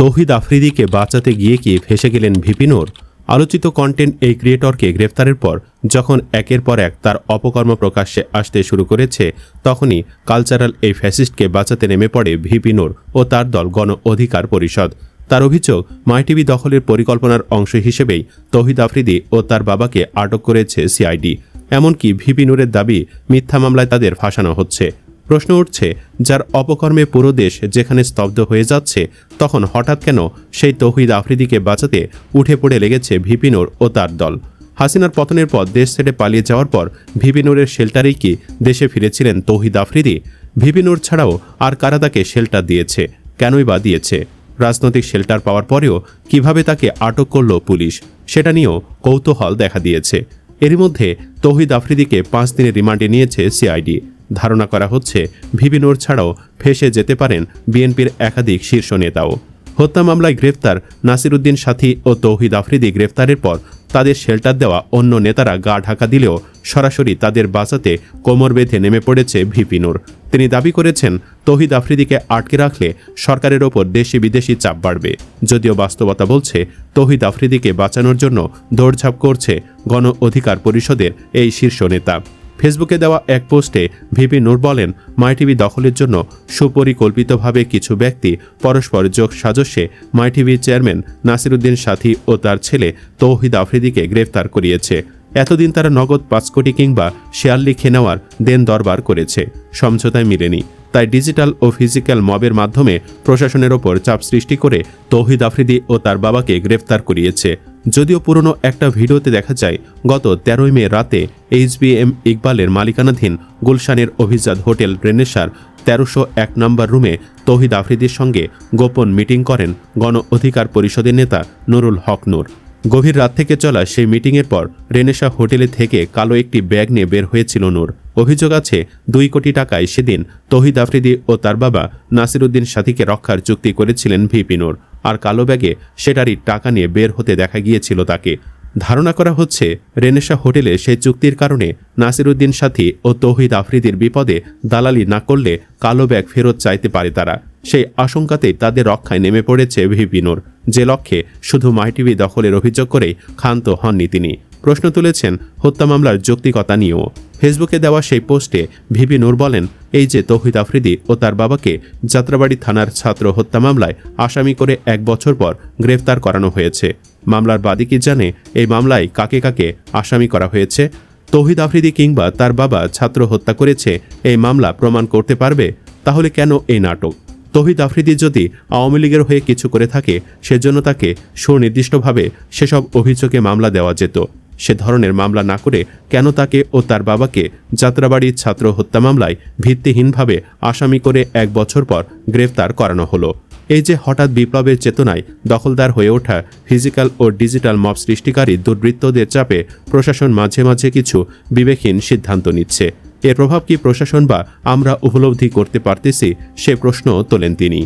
তৌহিদ আফ্রিদিকে বাঁচাতে গিয়ে কি ফেসে গেলেন ভিপিনোর? আলোচিত কন্টেন্ট এই ক্রিয়েটরকে গ্রেফতারের পর, যখন একের পর এক তার অপকর্ম প্রকাশ্যে আসতে শুরু করেছে, তখনই কালচারাল এই ফ্যাসিস্টকে বাঁচাতে নেমে পড়ে ভিপিনোর ও তার দল গণ অধিকার পরিষদ। তার অভিযোগ, মাইটিভি দখলের পরিকল্পনার অংশ হিসেবেই তৌহিদ আফ্রিদি ও তার বাবাকে আটক করেছে সিআইডি। এমনকি ভিপি নূরের দাবি, মিথ্যা মামলায় তাদের ফাঁসানো হচ্ছে। প্রশ্ন উঠছে, যার অপকর্মে পুরো দেশ যেখানে স্তব্ধ হয়ে যাচ্ছে, তখন হঠাৎ কেন সেই তৌহিদ আফ্রিদিকে বাঁচাতে উঠে পড়ে লেগেছে ভিপিনোর ও তার দল? হাসিনার পতনের পর দেশ ছেড়ে পালিয়ে যাওয়ার পর ভিপিনুরের শেল্টারেই কি দেশে ফিরেছিলেন তৌহিদ আফ্রিদি? ভিপিনুর ছাড়াও আর কারা তাকে শেল্টার দিয়েছে? কেনই বা দিয়েছে? রাজনৈতিক শেল্টার পাওয়ার পরেও কীভাবে তাকে আটক করল পুলিশ? সেটা নিয়েও কৌতূহল দেখা দিয়েছে। এরই মধ্যে তৌহিদ আফ্রিদিকে পাঁচ দিনের রিমান্ডে নিয়েছে সিআইডি। ধারণা করা হচ্ছে ভিবিনোর ছাড়াও ফেসে যেতে পারেন বিএনপির একাধিক শীর্ষ নেতাও। হত্যা মামলায় গ্রেফতার নাসিরুদ্দিন সাথী ও তৌহিদ আফ্রিদি গ্রেফতারের পর তাদের শেল্টার দেওয়া অন্য নেতারা গা ঢাকা দিলেও সরাসরি তাদের বাঁচাতে কোমর বেঁধে নেমে পড়েছে ভিপিনুর তিনি দাবি করেছেন, তৌহিদ আফ্রিদিকে আটকে রাখলে সরকারের ওপর দেশি বিদেশি চাপ বাড়বে। যদিও বাস্তবতা বলছে, তৌহিদ আফ্রিদিকে বাঁচানোর জন্য দৌড়ঝাঁপ করছে গণ অধিকার পরিষদের এই শীর্ষ নেতা। ফেসবুকে দেওয়া এক পোস্টে ভিপি নূর বলেন, মাইটিভি দখলের জন্য সুপরিকল্পিতভাবে কিছু ব্যক্তি পরস্পর যোগ সাজস্যে মাইটিভির চেয়ারম্যান নাসিরুদ্দিন সাথী ও তার ছেলে তৌহিদ আফ্রিদিকে গ্রেফতার করিয়েছে। এতদিন তারা নগদ পাঁচ কোটি কিংবা শেয়ার লিখে নেওয়ার দেন দরবার করেছে। সমঝোতায় মিলেনি। তাই ডিজিটাল ও ফিজিক্যাল মবের মাধ্যমে প্রশাসনের ওপর চাপ সৃষ্টি করে তৌহিদ আফ্রিদি ও তার বাবাকে গ্রেফতার করিয়েছে। যদিও পুরনো একটা ভিডিওতে দেখা যায়, গত তেরোই মে রাতে এইচবিএম ইকবালের মালিকানাধীন গুলশানের অভিজাত হোটেল রেনেসার তেরোশো এক নম্বর রুমে তৌহিদ আফ্রিদির সঙ্গে গোপন মিটিং করেন গণ অধিকার পরিষদের নেতা নুরুল হক নূর। গভীর রাত থেকে চলা সেই মিটিংয়ের পর রেনেসা হোটেলে থেকে কালো একটি ব্যাগ নিয়ে বের হয়েছিল নূর। অভিযোগ আছে, দুই কোটি টাকায় সেদিন তহিদ আফ্রিদি ও তার বাবা নাসিরুদ্দিন সাথীকে রক্ষার চুক্তি করেছিলেন ভিপি নূর। আর কালো ব্যাগে সেটারই টাকা নিয়ে বের হতে দেখা গিয়েছিল তাকে। ধারণা করা হচ্ছে রেনেসা হোটেলে সেই চুক্তির কারণে নাসিরুদ্দিন সাথী ও তৌহিদ আফ্রিদির বিপদে দালালি না করলে কালো ব্যাগ ফেরত চাইতে পারে তারা। সেই আশঙ্কাতেই তাদের রক্ষায় নেমে পড়েছে ভিপিনুর যে লক্ষ্যে শুধু মাইটিভি দখলের অভিযোগ করেই ক্ষান্ত হননি তিনি। প্রশ্ন তুলেছেন, হত্যা মামলার যৌক্তিকতা নিয়েও। ফেসবুকে দেওয়া সেই পোস্টে ভিপি নূর বলেন, এই যে তৌহিদ আফ্রিদি ও তার বাবাকে যাত্রাবাড়ি থানার ছাত্র হত্যা মামলায় আসামি করে এক বছর পর গ্রেফতার করানো হয়েছে। মামলার বাদী কি জানে এই মামলায় কাকে কাকে আসামি করা হয়েছে? তৌহিদ আফ্রিদি কিংবা তার বাবা ছাত্র হত্যা করেছে, এই মামলা প্রমাণ করতে পারবে? তাহলে কেন এই নাটক? তহিদ আফ্রিদি যদি আওয়ামী লীগের হয়ে কিছু করে থাকে, সেজন্য তাকে সুনির্দিষ্টভাবে সেসব অভিযোগে মামলা দেওয়া যেত। সে ধরনের মামলা না করে কেন তাকে ও তার বাবাকে যাত্রাবাড়ির ছাত্র হত্যা মামলায় ভিত্তিহীনভাবে আসামি করে এক বছর পর গ্রেফতার করানো হলো। এই যে হঠাৎ বিপ্লবের চেতনায় দখলদার হয়ে ওঠা ফিজিক্যাল ও ডিজিটাল মব সৃষ্টিকারী দুর্বৃত্তদের চাপে প্রশাসন মাঝে মাঝে কিছু বিবেকহীন সিদ্ধান্ত নিচ্ছে। এর প্রভাব কি প্রশাসন বা আমরা উপলব্ধি করতে পারতেছি সে প্রশ্ন তোলেন তিনি।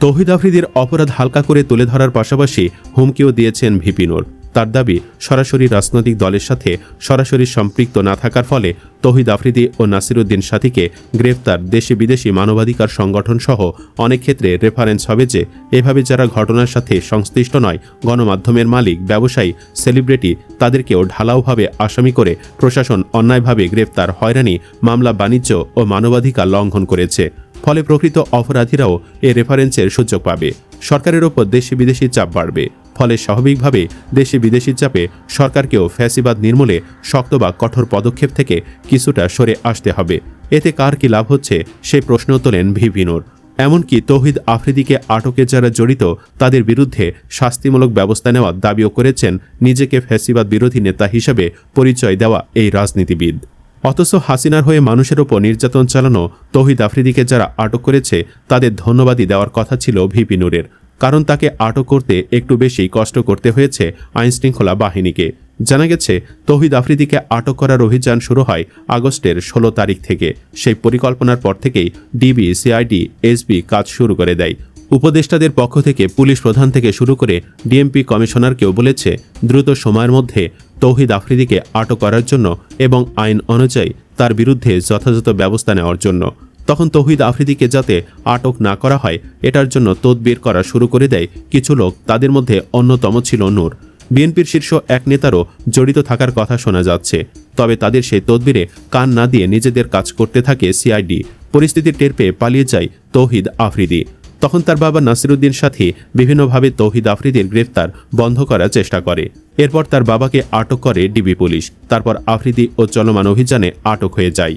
তৌহিদ আফ্রিদির অপরাধ হালকা করে তুলে ধরার পাশাপাশি হুমকিও দিয়েছেন ভিপিনোর তার দাবি সরাসরি রাজনৈতিক দলের সাথে সরাসরি সম্পৃক্ত না থাকার ফলে তহিদ আফ্রিদি ও নাসিরুদ্দিন সাথীকে গ্রেফতার দেশি বিদেশি মানবাধিকার সংগঠন সহ অনেক ক্ষেত্রে রেফারেন্স হবে যে এভাবে যারা ঘটনার সাথে সংশ্লিষ্ট নয়, গণমাধ্যমের মালিক, ব্যবসায়ী, সেলিব্রিটি তাদেরকেও ঢালাওভাবে আসামি করে প্রশাসন অন্যায়ভাবে গ্রেফতার হয়রানি, মামলা, বাণিজ্য ও মানবাধিকার লঙ্ঘন করেছে। ফলে প্রকৃত অপরাধীরাও এ রেফারেন্সের সুযোগ পাবে। সরকারের ওপর দেশি বিদেশি চাপ বাড়বে। ফলে স্বাভাবিকভাবে দেশি বিদেশি চাপে সরকারকেও ফ্যাসিবাদ নির্মূলে শক্ত বা কঠোর পদক্ষেপ থেকে কিছুটা সরে আসতে হবে। এতে কার কি লাভ হচ্ছে সেই প্রশ্ন তোলেন ভিভিনোর এমনকি তৌহিদ আফ্রিদিকে আটকে যারা জড়িত, তাদের বিরুদ্ধে শাস্তিমূলক ব্যবস্থা নেওয়ার দাবিও করেছেন নিজেকে ফ্যাসিবাদ বিরোধী নেতা হিসেবে পরিচয় দেওয়া এই রাজনীতিবিদ। অথচ হাসিনার হয়ে মানুষের ওপর নির্যাতন চালানো তৌহিদ আফ্রিদিকে যারা আটক করেছে, তাদের ধন্যবাদই দেওয়ার কথা ছিল ভিপি নূরের কারণ তাকে আটক করতে একটু বেশি কষ্ট করতে হয়েছে আইনশৃঙ্খলা বাহিনীকে। জানা গেছে, তৌহিদ আফ্রিদিকে আটক করার অভিযান শুরু হয় আগস্টের ষোলো তারিখ থেকে। সেই পরিকল্পনার পর থেকেই ডিবি, সিআইডি, এসবি কাজ শুরু করে দেয়। উপদেষ্টাদের পক্ষ থেকে পুলিশ প্রধান থেকে শুরু করে ডিএমপি কমিশনারকেও বলেছে, দ্রুত সময়ের মধ্যে তৌহিদ আফ্রিদিকে আটক করার জন্য এবং আইন অনুযায়ী তার বিরুদ্ধে যথাযথ ব্যবস্থা নেওয়ার জন্য। তখন তৌহিদ আফ্রিদিকে যাতে আটক না করা হয়, এটার জন্য তদবির করা শুরু করে দেয় কিছু লোক, তাদের মধ্যে অন্যতম ছিল নূর। বিএনপির শীর্ষ এক নেতারও জড়িত থাকার কথা শোনা যাচ্ছে। তবে তাদের সেই তদবিরে কান না দিয়ে নিজেদের কাজ করতে থাকে সিআইডি। পরিস্থিতি টের পেয়ে পালিয়ে যায় তৌহিদ আফ্রিদি। তখন তার বাবা নাসিরুদ্দিন সাথী বিভিন্নভাবে তৌহিদ আফ্রিদির গ্রেফতার বন্ধ করার চেষ্টা করে। এরপর তার বাবাকে আটক করে ডিবি পুলিশ। তারপর আফ্রিদি ও চলমান অভিযানে আটক হয়ে যায়।